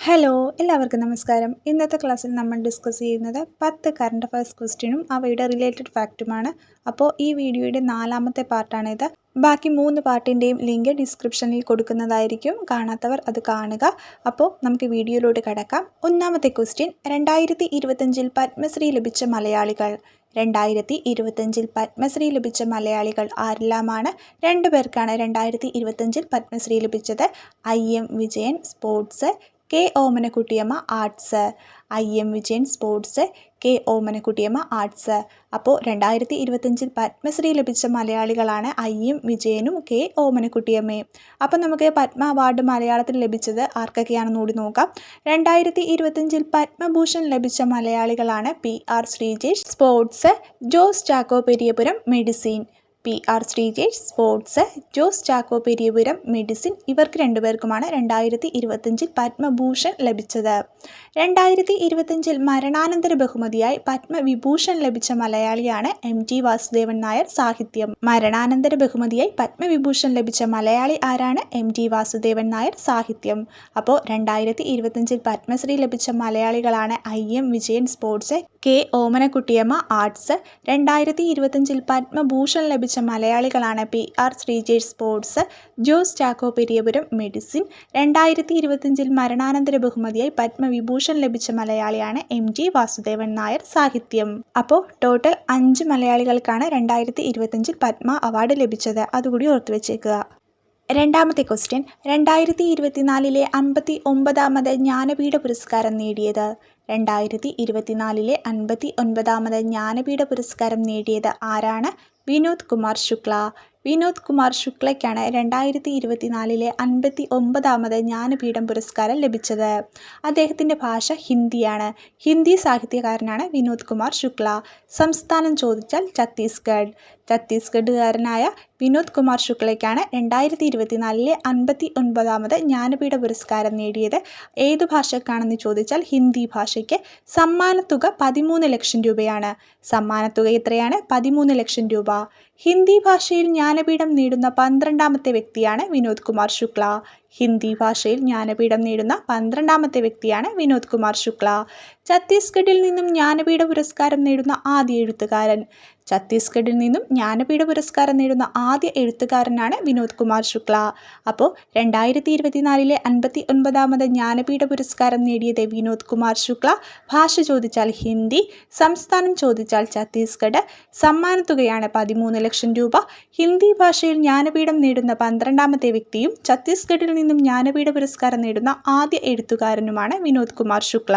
Hello എല്ലാവർക്കും നമസ്കാരം. ഇന്നത്തെ ക്ലാസ്സിൽ നമ്മൾ ഡിസ്കസ് ചെയ്യുന്നത് പത്ത് കറണ്ട് അഫയേഴ്സ് ക്വസ്റ്റ്യനും അവയുടെ റിലേറ്റഡ് ഫാക്റ്റുമാണ് അപ്പോൾ ഈ വീഡിയോയുടെ നാലാമത്തെ പാർട്ടാണിത് ബാക്കി മൂന്ന് പാർട്ടിന്റെയും ലിങ്ക് ഡിസ്ക്രിപ്ഷനിൽ കൊടുക്കുന്നതായിരിക്കും. കാണാത്തവർ അത് കാണുക. അപ്പോൾ നമുക്ക് വീഡിയോയിലോട്ട് കടക്കാം. ഒന്നാമത്തെ ക്വസ്റ്റ്യൻ രണ്ടായിരത്തി ഇരുപത്തഞ്ചിൽ പത്മശ്രീ ലഭിച്ച മലയാളികൾ. രണ്ടായിരത്തി ഇരുപത്തഞ്ചിൽ പത്മശ്രീ ലഭിച്ച മലയാളികൾ ആരെല്ലാമാണ്? രണ്ടു പേർക്കാണ് രണ്ടായിരത്തി ഇരുപത്തഞ്ചിൽ പത്മശ്രീ ലഭിച്ചത്. I M Vijayan sports K Omanakuttiyamma arts I M Vijayan sports K Omanakuttiyamma arts അപ്പോൾ രണ്ടായിരത്തി ഇരുപത്തഞ്ചിൽ പത്മശ്രീ ലഭിച്ച മലയാളികളാണ് ഐ എം വിജയനും കെ ഓമനക്കുട്ടിയമ്മയും. അപ്പോൾ നമുക്ക് പത്മ അവാർഡ് മലയാളത്തിൽ ലഭിച്ചത് ആർക്കൊക്കെയാണെന്ന് കൂടി നോക്കാം. രണ്ടായിരത്തി ഇരുപത്തഞ്ചിൽ പത്മഭൂഷൺ ലഭിച്ച മലയാളികളാണ് P R Sreejesh sports Jose Chacko Periyapuram medicine. P R Sreejesh sports Jose Chacko Periyapuram medicine ഇവർക്ക് രണ്ടുപേർക്കുമാണ് രണ്ടായിരത്തി ഇരുപത്തഞ്ചിൽ പത്മഭൂഷൺ ലഭിച്ചത്. രണ്ടായിരത്തി ഇരുപത്തഞ്ചിൽ മരണാനന്തര ബഹുമതിയായി പത്മവിഭൂഷൺ ലഭിച്ച മലയാളിയാണ് എം ടി വാസുദേവൻ നായർ സാഹിത്യം. മരണാനന്തര ബഹുമതിയായി പത്മവിഭൂഷൺ ലഭിച്ച മലയാളി ആരാണ് എം ടി വാസുദേവൻ നായർ സാഹിത്യം. അപ്പോൾ രണ്ടായിരത്തി ഇരുപത്തഞ്ചിൽ പത്മശ്രീ ലഭിച്ച മലയാളികളാണ് I M Vijayan sports K Omanakuttyamma arts രണ്ടായിരത്തി ഇരുപത്തഞ്ചിൽ പത്മഭൂഷൺ ലഭിച്ച മലയാളികളാണ് P R Sreejesh sports Jose Chacko Periyapuram medicine രണ്ടായിരത്തി ഇരുപത്തിയഞ്ചിൽ മരണാനന്തര ബഹുമതിയായി പത്മവിഭൂഷൺ ലഭിച്ച മലയാളിയാണ് എം ജി വാസുദേവൻ നായർ സാഹിത്യം. അപ്പോൾ ടോട്ടൽ അഞ്ച് മലയാളികൾക്കാണ് രണ്ടായിരത്തി ഇരുപത്തിയഞ്ചിൽ പത്മ അവാർഡ് ലഭിച്ചത്. അതുകൂടി ഓർത്തു വെച്ചേക്കുക. രണ്ടാമത്തെ ക്വസ്റ്റ്യൻ രണ്ടായിരത്തി ഇരുപത്തിനാലിലെ അമ്പത്തി ഒമ്പതാമത് ജ്ഞാനപീഠ പുരസ്കാരം നേടിയത്. രണ്ടായിരത്തി ഇരുപത്തിനാലിലെ അൻപത്തി ഒൻപതാമത് ജ്ഞാനപീഠ പുരസ്കാരം നേടിയത് ആരാണ്? വിനോദ് കുമാർ ശുക്ല വിനോദ് കുമാർ ശുക്ലയ്ക്കാണ് രണ്ടായിരത്തി ഇരുപത്തിനാലിലെ അൻപത്തി ഒമ്പതാമത് ജ്ഞാനപീഠം പുരസ്കാരം ലഭിച്ചത്. അദ്ദേഹത്തിന്റെ ഭാഷ ഹിന്ദിയാണ്. ഹിന്ദി സാഹിത്യകാരനാണ് വിനോദ് കുമാർ ശുക്ല. സംസ്ഥാനം ചോദിച്ചാൽ ഛത്തീസ്ഗഡ്. ഛത്തീസ്ഗഡുകാരനായ വിനോദ് കുമാർ ശുക്ലയ്ക്കാണ് രണ്ടായിരത്തി ഇരുപത്തിനാലിലെ അൻപത്തി ഒൻപതാമത് ജ്ഞാനപീഠ പുരസ്കാരം നേടിയത്. ഏതു ഭാഷക്കാണെന്ന് ചോദിച്ചാൽ ഹിന്ദി ഭാഷയ്ക്ക് സമ്മാനത്തുക പതിമൂന്ന് ലക്ഷം രൂപയാണ്. സമ്മാനത്തുക എത്രയാണ്? പതിമൂന്ന് ലക്ഷം രൂപ. ഹിന്ദി ഭാഷയിൽ ജ്ഞാനപീഠം നേടുന്ന പന്ത്രണ്ടാമത്തെ വ്യക്തിയാണ് വിനോദ് കുമാർ ശുക്ല. ഹിന്ദി ഭാഷയിൽ ജ്ഞാനപീഠം നേടുന്ന പന്ത്രണ്ടാമത്തെ വ്യക്തിയാണ് വിനോദ് കുമാർ ശുക്ല. ഛത്തീസ്ഗഡിൽ നിന്നും ജ്ഞാനപീഠ പുരസ്കാരം നേടുന്ന ആദ്യ എഴുത്തുകാരൻ. ഛത്തീസ്ഗഡിൽ നിന്നും ജ്ഞാനപീഠ പുരസ്കാരം നേടുന്ന ആദ്യ എഴുത്തുകാരനാണ് വിനോദ് കുമാർ ശുക്ല. അപ്പോൾ രണ്ടായിരത്തി ഇരുപത്തിനാലിലെ അൻപത്തി ഒൻപതാമത് ജ്ഞാനപീഠ പുരസ്കാരം നേടിയത് വിനോദ് കുമാർ ശുക്ല. ഭാഷ ചോദിച്ചാൽ ഹിന്ദി സംസ്ഥാനം ചോദിച്ചാൽ ഛത്തീസ്ഗഡ്. സമ്മാനത്തുകയാണ് പതിമൂന്ന് ലക്ഷം രൂപ. ഹിന്ദി ഭാഷയിൽ ജ്ഞാനപീഠം നേടുന്ന പന്ത്രണ്ടാമത്തെ വ്യക്തിയും ഛത്തീസ്ഗഡിൽ നിന്നും ജ്ഞാനപീഠ പുരസ്കാരം നേടുന്ന ആദ്യ എഴുത്തുകാരനുമാണ് വിനോദ് കുമാർ ശുക്ല.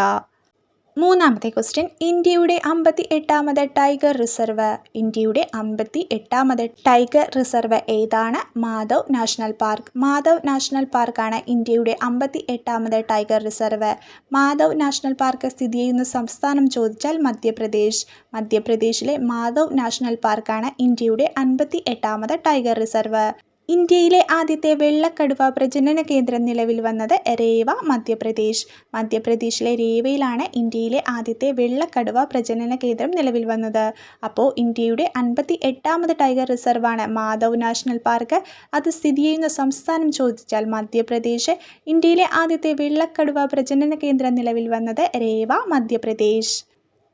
മൂന്നാമത്തെ ക്വസ്റ്റ്യൻ ഇന്ത്യയുടെ അമ്പത്തി എട്ടാമത് ടൈഗർ റിസർവ്. ഇന്ത്യയുടെ അമ്പത്തി എട്ടാമത് ടൈഗർ റിസർവ് ഏതാണ്? Madhav national park. Madhav national പാർക്കാണ് ഇന്ത്യയുടെ അമ്പത്തി എട്ടാമത് tiger reserve. Madhav national park സ്ഥിതി ചെയ്യുന്ന സംസ്ഥാനം ചോദിച്ചാൽ മധ്യപ്രദേശ്. മധ്യപ്രദേശിലെ മാധവ് നാഷണൽ പാർക്കാണ് ഇന്ത്യയുടെ അൻപത്തി എട്ടാമത് ടൈഗർ റിസർവ്. ഇന്ത്യയിലെ ആദ്യത്തെ വെള്ളക്കടുവ പ്രജനന കേന്ദ്രം നിലവിൽ വന്നത് രേവ മധ്യപ്രദേശ്. മധ്യപ്രദേശിലെ രേവയിലാണ് ഇന്ത്യയിലെ ആദ്യത്തെ വെള്ളക്കടുവ പ്രജനന കേന്ദ്രം നിലവിൽ വന്നത്. അപ്പോൾ ഇന്ത്യയുടെ അൻപത്തി എട്ടാമത് ടൈഗർ റിസർവാണ് മാധവ് നാഷണൽ പാർക്ക്. അത് സ്ഥിതി ചെയ്യുന്ന സംസ്ഥാനം ചോദിച്ചാൽ മധ്യപ്രദേശ്. ഇന്ത്യയിലെ ആദ്യത്തെ വെള്ളക്കടുവ പ്രജനന കേന്ദ്രം നിലവിൽ വന്നത് രേവ മധ്യപ്രദേശ്.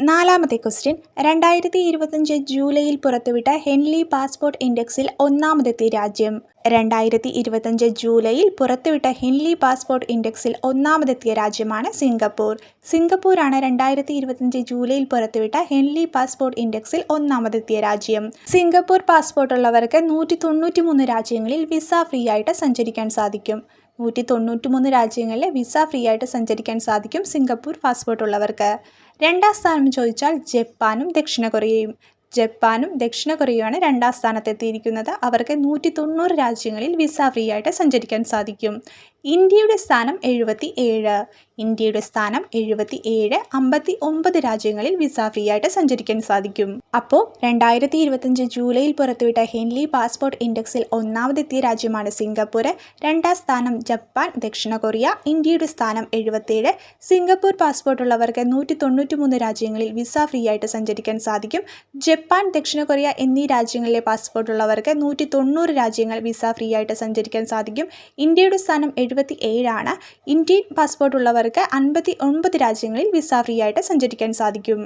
നാലാമത്തെ ക്വസ്റ്റ്യൻ. രണ്ടായിരത്തി ഇരുപത്തഞ്ച് ജൂലൈയിൽ പുറത്തുവിട്ട ഹെൻലി പാസ്പോർട്ട് ഇൻഡെക്സിൽ ഒന്നാമതെത്തിയ രാജ്യം. രണ്ടായിരത്തി ഇരുപത്തഞ്ച് ജൂലൈയിൽ പുറത്തുവിട്ട ഹെൻലി പാസ്പോർട്ട് ഇൻഡെക്സിൽ ഒന്നാമതെത്തിയ രാജ്യമാണ് സിംഗപ്പൂർ. സിംഗപ്പൂരാണ് രണ്ടായിരത്തി ഇരുപത്തഞ്ച് ജൂലൈയിൽ പുറത്തുവിട്ട ഹെൻലി പാസ്പോർട്ട് ഇൻഡെക്സിൽ ഒന്നാമതെത്തിയ രാജ്യം. സിംഗപ്പൂർ പാസ്പോർട്ട് ഉള്ളവർക്ക് നൂറ്റി തൊണ്ണൂറ്റി മൂന്ന് രാജ്യങ്ങളിൽ വിസ ഫ്രീ ആയിട്ട് സഞ്ചരിക്കാൻ സാധിക്കും. നൂറ്റി തൊണ്ണൂറ്റി മൂന്ന് രാജ്യങ്ങളിൽ വിസ ഫ്രീ ആയിട്ട് സഞ്ചരിക്കാൻ സാധിക്കും സിംഗപ്പൂർ പാസ്പോർട്ട് ഉള്ളവർക്ക്. രണ്ടാം സ്ഥാനം ചോദിച്ചാൽ ജപ്പാനും ദക്ഷിണ കൊറിയയും. ജപ്പാനും ദക്ഷിണ കൊറിയയുമാണ് രണ്ടാം സ്ഥാനത്തെത്തിയിരിക്കുന്നത്. അവർക്ക് നൂറ്റി തൊണ്ണൂറ് രാജ്യങ്ങളിൽ വിസ ഫ്രീ ആയിട്ട് സഞ്ചരിക്കാൻ സാധിക്കും. ഇന്ത്യയുടെ സ്ഥാനം എഴുപത്തി ഏഴ് ഇന്ത്യയുടെ സ്ഥാനം എഴുപത്തി ഏഴ് അമ്പത്തി ഒമ്പത് രാജ്യങ്ങളിൽ വിസ ഫ്രീ ആയിട്ട് സഞ്ചരിക്കാൻ സാധിക്കും. അപ്പോൾ രണ്ടായിരത്തി ഇരുപത്തഞ്ച് ജൂലൈയിൽ പുറത്തുവിട്ട ഹെൻലി പാസ്പോർട്ട് ഇൻഡെക്സിൽ ഒന്നാമതെത്തിയ രാജ്യമാണ് സിംഗപ്പൂർ. രണ്ടാം സ്ഥാനം ജപ്പാൻ ദക്ഷിണ കൊറിയ ഇന്ത്യയുടെ സ്ഥാനം എഴുപത്തേഴ് സിംഗപ്പൂർ പാസ്പോർട്ട് ഉള്ളവർക്ക് നൂറ്റി തൊണ്ണൂറ്റി മൂന്ന് രാജ്യങ്ങളിൽ വിസ ഫ്രീ ആയിട്ട് സഞ്ചരിക്കാൻ സാധിക്കും. ജപ്പാൻ ദക്ഷിണ കൊറിയ എന്നീ രാജ്യങ്ങളിലെ പാസ്പോർട്ട് ഉള്ളവർക്ക് നൂറ്റി തൊണ്ണൂറ് രാജ്യങ്ങൾ വിസ ഫ്രീ ആയിട്ട് സഞ്ചരിക്കാൻ സാധിക്കും. ഇന്ത്യയുടെ സ്ഥാനം എഴുപത്തി ഏഴാണ് ഇന്ത്യൻ പാസ്പോർട്ട് ഉള്ളവർക്ക് അൻപത്തി ഒൻപത് രാജ്യങ്ങളിൽ വിസ ഫ്രീ ആയിട്ട് സഞ്ചരിക്കാൻ സാധിക്കും.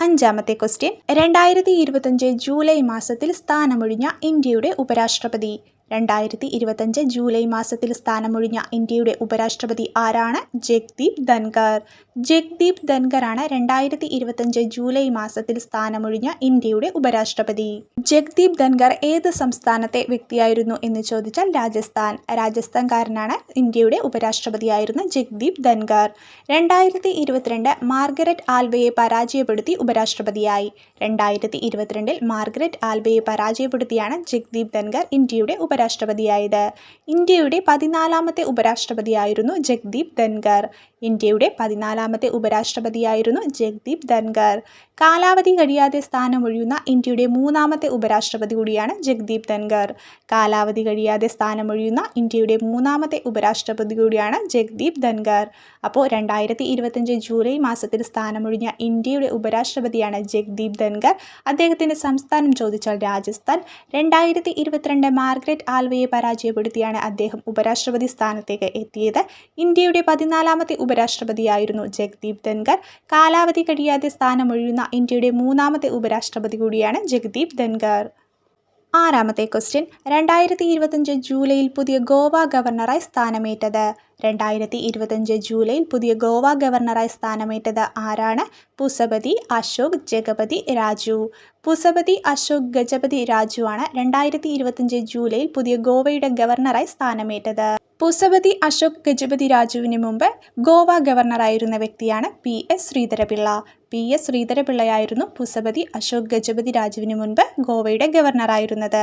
അഞ്ചാമത്തെ ക്വസ്റ്റ്യൻ രണ്ടായിരത്തി ഇരുപത്തഞ്ച് ജൂലൈ മാസത്തിൽ സ്ഥാനമൊഴിഞ്ഞ ഇന്ത്യയുടെ ഉപരാഷ്ട്രപതി. രണ്ടായിരത്തി ഇരുപത്തഞ്ച് ജൂലൈ മാസത്തിൽ സ്ഥാനമൊഴിഞ്ഞ ഇന്ത്യയുടെ ഉപരാഷ്ട്രപതി ആരാണ്? ജഗ്ദീപ് ധൻകർ ജഗ്ദീപ് ധൻഖറാണ് രണ്ടായിരത്തി ഇരുപത്തഞ്ച് ജൂലൈ മാസത്തിൽ സ്ഥാനമൊഴിഞ്ഞ ഇന്ത്യയുടെ ഉപരാഷ്ട്രപതി. ജഗ്ദീപ് ധൻകർ ഏത് സംസ്ഥാനത്തെ വ്യക്തിയായിരുന്നു എന്ന് ചോദിച്ചാൽ രാജസ്ഥാൻ. രാജസ്ഥാൻകാരനാണ് ഇന്ത്യയുടെ ഉപരാഷ്ട്രപതിയായിരുന്ന ജഗ്ദീപ് ധൻകർ രണ്ടായിരത്തി ഇരുപത്തിരണ്ട് മാർഗരറ്റ് ആൽബയെ പരാജയപ്പെടുത്തി ഉപരാഷ്ട്രപതിയായി. രണ്ടായിരത്തി ഇരുപത്തിരണ്ടിൽ മാർഗരറ്റ് ആൽബയെ പരാജയപ്പെടുത്തിയാണ് ജഗ്ദീപ് ധൻകർ ഇന്ത്യയുടെ ഉപരാഷ്ട്രപതിയായത്. ഇന്ത്യയുടെ പതിനാലാമത്തെ ഉപരാഷ്ട്രപതിയായിരുന്നു ജഗ്ദീപ് ധൻഖർ. ഇന്ത്യയുടെ പതിനാലാമത്തെ ഉപരാഷ്ട്രപതിയായിരുന്നു ജഗ്ദീപ് ധൻകർ കാലാവധി കഴിയാതെ സ്ഥാനമൊഴിയുന്ന ഇന്ത്യയുടെ മൂന്നാമത്തെ ഉപരാഷ്ട്രപതി കൂടിയാണ് ജഗ്ദീപ് ധൻഖർ. കാലാവധി കഴിയാതെ സ്ഥാനമൊഴിയുന്ന ഇന്ത്യയുടെ മൂന്നാമത്തെ ഉപരാഷ്ട്രപതി കൂടിയാണ് ജഗ്ദീപ് ധൻഖർ. അപ്പോൾ രണ്ടായിരത്തി ഇരുപത്തഞ്ച് ജൂലൈ മാസത്തിൽ സ്ഥാനമൊഴിഞ്ഞ ഇന്ത്യയുടെ ഉപരാഷ്ട്രപതിയാണ് ജഗ്ദീപ് ധൻഖർ. അദ്ദേഹത്തിന്റെ സംസ്ഥാനം ചോദിച്ചാൽ രാജസ്ഥാൻ. രണ്ടായിരത്തി ഇരുപത്തിരണ്ട് മാർഗ്രറ്റ് ആൽവയെ പരാജയപ്പെടുത്തിയാണ് അദ്ദേഹം ഉപരാഷ്ട്രപതി സ്ഥാനത്തേക്ക് എത്തിയത്. ഇന്ത്യയുടെ പതിനാലാമത്തെ ഉപരാഷ്ട്രപതിയായിരുന്നു ജഗ്ദീപ് ധൻഖർ. കാലാവധി കഴിയാതെ സ്ഥാനമൊഴിയുന്ന ഇന്ത്യയുടെ മൂന്നാമത്തെ ഉപരാഷ്ട്രപതി കൂടിയാണ് ജഗദീപ് ധൻഗർ ആറാമത്തെ ക്വസ്റ്റ്യൻ രണ്ടായിരത്തി ഇരുപത്തഞ്ച് ജൂലൈയിൽ പുതിയ ഗോവ ഗവർണറായി സ്ഥാനമേറ്റത്. രണ്ടായിരത്തി ഇരുപത്തഞ്ച് ജൂലൈയിൽ പുതിയ ഗോവ ഗവർണറായി സ്ഥാനമേറ്റത് ആരാണ്? പുസപതി അശോക് ജഗപതി രാജു. പുസപതി അശോക് ഗജപതി രാജു ആണ് രണ്ടായിരത്തി ഇരുപത്തഞ്ച് ജൂലൈയിൽ പുതിയ ഗോവയുടെ ഗവർണറായി സ്ഥാനമേറ്റത്. പുസപതി അശോക് ഗജപതി രാജുവിന് മുമ്പ് ഗോവ ഗവർണറായിരുന്ന വ്യക്തിയാണ് P S Sreedhara Pillai. P S ശ്രീധരപിള്ളയായിരുന്നു Pusapati Ashok Gajapathi രാജുവിന് മുൻപ് ഗോവയുടെ ഗവർണറായിരുന്നത്.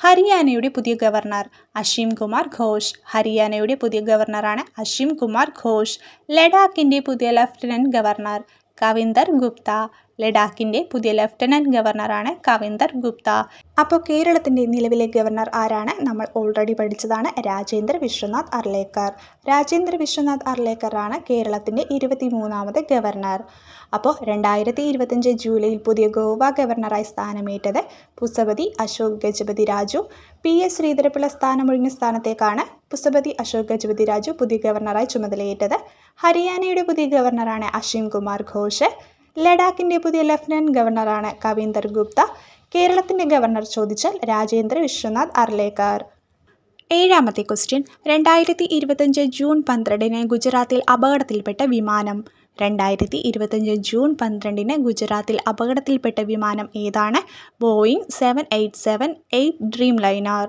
ഹരിയാനയുടെ പുതിയ ഗവർണർ അഷീം കുമാർ ഘോഷ്. ഹരിയാനയുടെ പുതിയ ഗവർണറാണ് അഷീം കുമാർ ഘോഷ്. ലഡാക്കിന്റെ പുതിയ ലഫ്റ്റനന്റ് ഗവർണർ കവിന്ദർ ഗുപ്ത. ലഡാക്കിന്റെ പുതിയ ലഫ്റ്റനന്റ് ഗവർണറാണ് കവിന്ദർ ഗുപ്ത. അപ്പോൾ കേരളത്തിന്റെ നിലവിലെ ഗവർണർ ആരാണ്? നമ്മൾ ഓൾറെഡി പഠിച്ചതാണ് രാജേന്ദ്ര വിശ്വനാഥ് അർലേക്കർ. രാജേന്ദ്ര വിശ്വനാഥ് അർലേക്കറാണ് കേരളത്തിന്റെ ഇരുപത്തി മൂന്നാമത് ഗവർണർ. അപ്പോൾ രണ്ടായിരത്തി ഇരുപത്തഞ്ച് ജൂലൈയിൽ പുതിയ ഗോവ ഗവർണറായി സ്ഥാനമേറ്റത് പുസപതി അശോക് ഗജപതി രാജു. പി എസ് ശ്രീധരപിള്ള സ്ഥാനമൊഴിഞ്ഞ സ്ഥാനത്തേക്കാണ് പുസപതി അശോക് ഗജപതി രാജു പുതിയ ഗവർണറായി ചുമതലയേറ്റത്. ഹരിയാനയുടെ പുതിയ ഗവർണറാണ് അഷീം കുമാർ ഘോഷ്. ലഡാക്കിന്റെ പുതിയ ലഫ്റ്റനന്റ് ഗവർണറാണ് കവീന്ദർ ഗുപ്ത. കേരളത്തിന്റെ ഗവർണർ ചോദിച്ചാൽ രാജേന്ദ്ര വിശ്വനാഥ് അർലേക്കർ. ഏഴാമത്തെ ക്വസ്റ്റ്യൻ രണ്ടായിരത്തി ഇരുപത്തഞ്ച് ജൂൺ പന്ത്രണ്ടിന് ഗുജറാത്തിൽ അപകടത്തിൽപ്പെട്ട വിമാനം. രണ്ടായിരത്തി ഇരുപത്തഞ്ച് ജൂൺ പന്ത്രണ്ടിന് ഗുജറാത്തിൽ അപകടത്തിൽപ്പെട്ട വിമാനം ഏതാണ്? Boeing seven eight seven eight Dreamliner.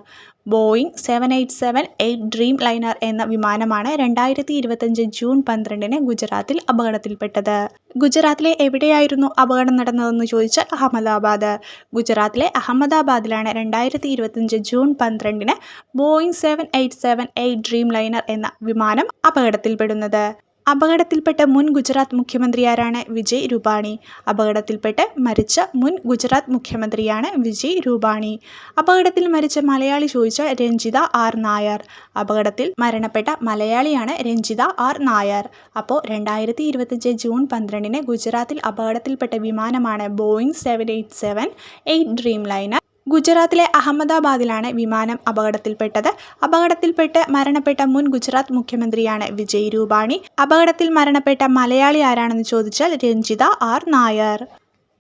Boeing seven eight seven eight Dreamliner എന്ന വിമാനമാണ് രണ്ടായിരത്തി ഇരുപത്തഞ്ച് ജൂൺ പന്ത്രണ്ടിന് ഗുജറാത്തിൽ അപകടത്തിൽപ്പെട്ടത്. ഗുജറാത്തിലെ എവിടെയായിരുന്നു അപകടം നടന്നതെന്ന് ചോദിച്ചാൽ അഹമ്മദാബാദ്. ഗുജറാത്തിലെ അഹമ്മദാബാദിലാണ് രണ്ടായിരത്തി ഇരുപത്തഞ്ച് ജൂൺ പന്ത്രണ്ടിന് Boeing seven eight seven eight Dreamliner എന്ന വിമാനം അപകടത്തിൽപ്പെടുന്നത്. അപകടത്തിൽപ്പെട്ട മുൻ ഗുജറാത്ത് മുഖ്യമന്ത്രി ആരാണ് വിജയ് രൂപാണി. അപകടത്തിൽപ്പെട്ട് മരിച്ച മുൻ ഗുജറാത്ത് മുഖ്യമന്ത്രിയാണ് വിജയ് രൂപാണി. അപകടത്തിൽ മരിച്ച മലയാളി ചോദിച്ച രഞ്ജിത ആർ നായർ. അപകടത്തിൽ മരണപ്പെട്ട മലയാളിയാണ് രഞ്ജിത ആർ നായർ. അപ്പോൾ രണ്ടായിരത്തി ഇരുപത്തഞ്ച് ജൂൺ പന്ത്രണ്ടിന് ഗുജറാത്തിൽ അപകടത്തിൽപ്പെട്ട വിമാനമാണ് Boeing seven eight seven eight Dreamliner ഗുജറാത്തിലെ അഹമ്മദാബാദിലാണ് വിമാനം അപകടത്തിൽപ്പെട്ടത്. അപകടത്തിൽപ്പെട്ട് മരണപ്പെട്ട മുൻ ഗുജറാത്ത് മുഖ്യമന്ത്രിയാണ് വിജയ് രൂപാണി. അപകടത്തിൽ മരണപ്പെട്ട മലയാളി ആരാണെന്ന് ചോദിച്ചാൽ രഞ്ജിത ആർ നായർ.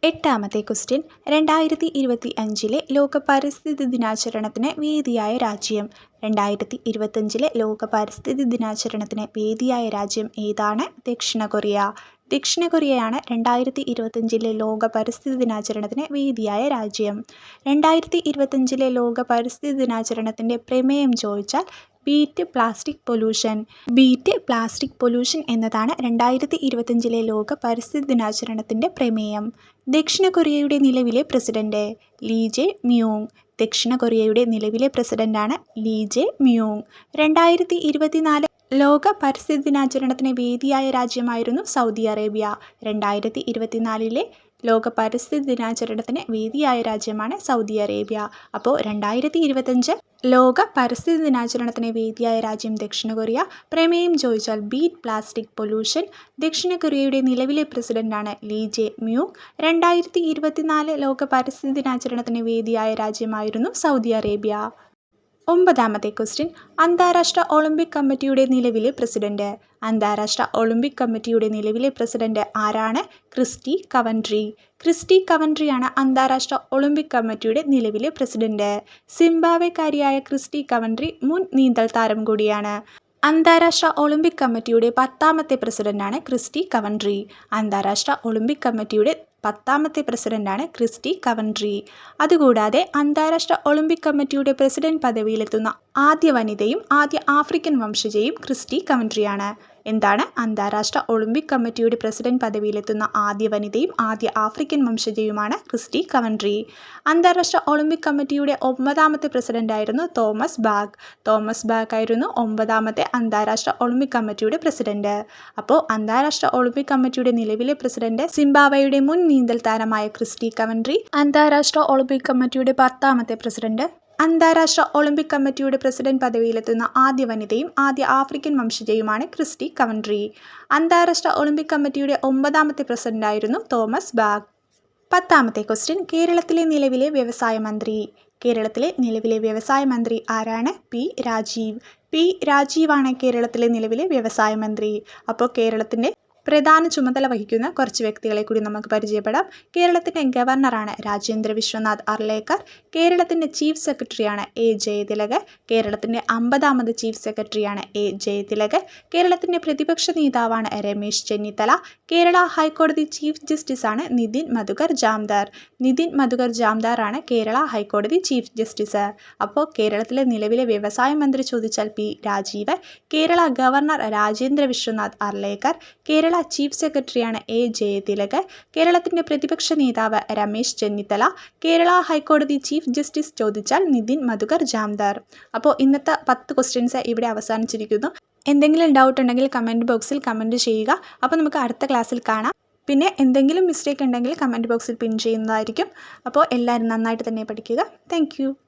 എട്ടാമത്തെ ക്വസ്റ്റ്യൻ. രണ്ടായിരത്തി ഇരുപത്തി അഞ്ചിലെ ലോക പരിസ്ഥിതി ദിനാചരണത്തിന് വേദിയായ രാജ്യം. രണ്ടായിരത്തി ഇരുപത്തഞ്ചിലെ ലോക പരിസ്ഥിതി ദിനാചരണത്തിന് വേദിയായ രാജ്യം ഏതാണ്? ദക്ഷിണ കൊറിയ. ദക്ഷിണ കൊറിയയാണ് രണ്ടായിരത്തി ഇരുപത്തഞ്ചിലെ ലോക പരിസ്ഥിതി ദിനാചരണത്തിന് വേദിയായ രാജ്യം. രണ്ടായിരത്തി ഇരുപത്തഞ്ചിലെ ലോക പരിസ്ഥിതി ദിനാചരണത്തിന്റെ പ്രമേയം ചോദിച്ചാൽ beat plastic pollution. Beat plastic pollution എന്നതാണ് രണ്ടായിരത്തി ഇരുപത്തഞ്ചിലെ ലോക പരിസ്ഥിതി ദിനാചരണത്തിന്റെ പ്രമേയം. ദക്ഷിണ കൊറിയയുടെ നിലവിലെ പ്രസിഡന്റ് ലീ ജെ മ്യൂങ്. ദക്ഷിണ കൊറിയയുടെ നിലവിലെ പ്രസിഡന്റാണ് ലീ ജെ മ്യൂങ്. രണ്ടായിരത്തി ഇരുപത്തിനാല് ലോക പരിസ്ഥിതി ദിനാചരണത്തിന് വേദിയായ രാജ്യമായിരുന്നു സൗദി അറേബ്യ. രണ്ടായിരത്തി ഇരുപത്തിനാലിലെ ലോക പരിസ്ഥിതി ദിനാചരണത്തിന് വേദിയായ രാജ്യമാണ് സൗദി അറേബ്യ. അപ്പോൾ രണ്ടായിരത്തി ഇരുപത്തഞ്ച് ലോക പരിസ്ഥിതി ദിനാചരണത്തിന് വേദിയായ രാജ്യം ദക്ഷിണ കൊറിയ. പ്രമേയം ചോദിച്ചാൽ ബീറ്റ് പ്ലാസ്റ്റിക് പൊല്യൂഷൻ. ദക്ഷിണ കൊറിയയുടെ നിലവിലെ പ്രസിഡന്റാണ് ലീ ജെ മ്യൂ. രണ്ടായിരത്തി ഇരുപത്തിനാല് ലോക പരിസ്ഥിതി ദിനാചരണത്തിന് വേദിയായ രാജ്യമായിരുന്നു സൗദി അറേബ്യ. ഒമ്പതാമത്തെ ക്വസ്റ്റ്യൻ അന്താരാഷ്ട്ര ഒളിമ്പിക് കമ്മിറ്റിയുടെ നിലവിലെ പ്രസിഡന്റ്. അന്താരാഷ്ട്ര ഒളിമ്പിക് കമ്മിറ്റിയുടെ നിലവിലെ പ്രസിഡന്റ് ആരാണ്? Christy Coventry. ക്രിസ്റ്റി കവൻട്രിയാണ് അന്താരാഷ്ട്ര ഒളിമ്പിക് കമ്മിറ്റിയുടെ നിലവിലെ പ്രസിഡന്റ്. സിംബാവേക്കാരിയായ ക്രിസ്റ്റി കവൻട്രി മുൻ നീന്തൽ താരം കൂടിയാണ്. അന്താരാഷ്ട്ര ഒളിമ്പിക് കമ്മിറ്റിയുടെ പത്താമത്തെ പ്രസിഡന്റാണ് ക്രിസ്റ്റി കവൻട്രി. അന്താരാഷ്ട്ര ഒളിമ്പിക് കമ്മിറ്റിയുടെ പത്താമത്തെ പ്രസിഡന്റാണ് ക്രിസ്റ്റി കവൻട്രി. അതുകൂടാതെ അന്താരാഷ്ട്ര ഒളിമ്പിക് കമ്മിറ്റിയുടെ പ്രസിഡന്റ് പദവിയിലെത്തുന്ന ആദ്യ വനിതയും ആദ്യ ആഫ്രിക്കൻ വംശജയും ക്രിസ്റ്റി കവൻട്രിയാണ്. എന്താണ്? അന്താരാഷ്ട്ര ഒളിമ്പിക് കമ്മിറ്റിയുടെ പ്രസിഡന്റ് പദവിയിലെത്തുന്ന ആദ്യ വനിതയും ആദ്യ ആഫ്രിക്കൻ വംശജയുമാണ് ക്രിസ്റ്റി കവൻട്രി. അന്താരാഷ്ട്ര ഒളിമ്പിക് കമ്മിറ്റിയുടെ ഒമ്പതാമത്തെ പ്രസിഡന്റായിരുന്നു തോമസ് ബാഗ്. തോമസ് ബാഗ് ആയിരുന്നു ഒമ്പതാമത്തെ അന്താരാഷ്ട്ര ഒളിമ്പിക് കമ്മിറ്റിയുടെ പ്രസിഡന്റ്. അപ്പോൾ അന്താരാഷ്ട്ര ഒളിമ്പിക് കമ്മിറ്റിയുടെ നിലവിലെ പ്രസിഡന്റ് സിംബാവയുടെ മുൻ നീന്തൽ താരമായ ക്രിസ്റ്റി കവൻട്രി അന്താരാഷ്ട്ര ഒളിമ്പിക് കമ്മിറ്റിയുടെ പത്താമത്തെ പ്രസിഡന്റ് അന്താരാഷ്ട്ര ഒളിമ്പിക് കമ്മിറ്റിയുടെ പ്രസിഡന്റ് പദവിയിലെത്തുന്ന ആദ്യ വനിതയും ആദ്യ ആഫ്രിക്കൻ വംശജയുമാണ് ക്രിസ്റ്റി കവൻട്രി. അന്താരാഷ്ട്ര ഒളിമ്പിക് കമ്മിറ്റിയുടെ ഒമ്പതാമത്തെ പ്രസിഡന്റായിരുന്നു തോമസ് ബാഗ്. പത്താമത്തെ ക്വസ്റ്റ്യൻ കേരളത്തിലെ നിലവിലെ വ്യവസായ മന്ത്രി. കേരളത്തിലെ നിലവിലെ വ്യവസായ മന്ത്രി ആരാണ്? പി. രാജീവ്. പി. രാജീവാണ് കേരളത്തിലെ നിലവിലെ വ്യവസായ മന്ത്രി. അപ്പോൾ കേരളത്തിന്റെ പ്രധാന ചുമതല വഹിക്കുന്ന കുറച്ച് വ്യക്തികളെ കൂടി നമുക്ക് പരിചയപ്പെടാം. കേരളത്തിന്റെ ഗവർണറാണ് രാജേന്ദ്ര വിശ്വനാഥ് അർലേക്കർ. കേരളത്തിന്റെ ചീഫ് സെക്രട്ടറിയാണ് എ ജയതിലക് കേരളത്തിന്റെ അമ്പതാമത് ചീഫ് സെക്രട്ടറിയാണ് എ ജയതിലക് കേരളത്തിന്റെ പ്രതിപക്ഷ നേതാവാണ് രമേശ് ചെന്നിത്തല. കേരള ഹൈക്കോടതി ചീഫ് ജസ്റ്റിസാണ് നിതിൻ മധുകർ ജാംദാർ. നിതിൻ മധുകർ ജാംദാറാണ് കേരള ഹൈക്കോടതി ചീഫ് ജസ്റ്റിസ്. അപ്പോൾ കേരളത്തിലെ നിലവിലെ വ്യവസായ മന്ത്രി ചോദിച്ചാൽ P Rajeev Kerala governor Rajendra Vishwanath Arlekar. Kerala chief സെക്രട്ടറിയാണ് എ ജയതിലക്. കേരളത്തിന്റെ പ്രതിപക്ഷ നേതാവ് രമേശ് ചെന്നിത്തല കേരള ഹൈക്കോടതി ചീഫ് ജസ്റ്റിസ് ചോദിച്ചാൽ നിതിൻ മധുകർ ജാംദാർ. അപ്പോൾ ഇന്നത്തെ പത്ത് ക്വസ്റ്റ്യൻസ് ഇവിടെ അവസാനിച്ചിരിക്കുന്നു. എന്തെങ്കിലും ഡൗട്ട് ഉണ്ടെങ്കിൽ കമന്റ് ബോക്സിൽ കമന്റ് ചെയ്യുക. അപ്പോൾ നമുക്ക് അടുത്ത ക്ലാസ്സിൽ കാണാം. പിന്നെ എന്തെങ്കിലും മിസ്റ്റേക്ക് ഉണ്ടെങ്കിൽ കമന്റ് ബോക്സിൽ പിൻ ചെയ്യുന്നതായിരിക്കും. അപ്പോൾ എല്ലാവരും നന്നായിട്ട് തന്നെ പഠിക്കുക. താങ്ക്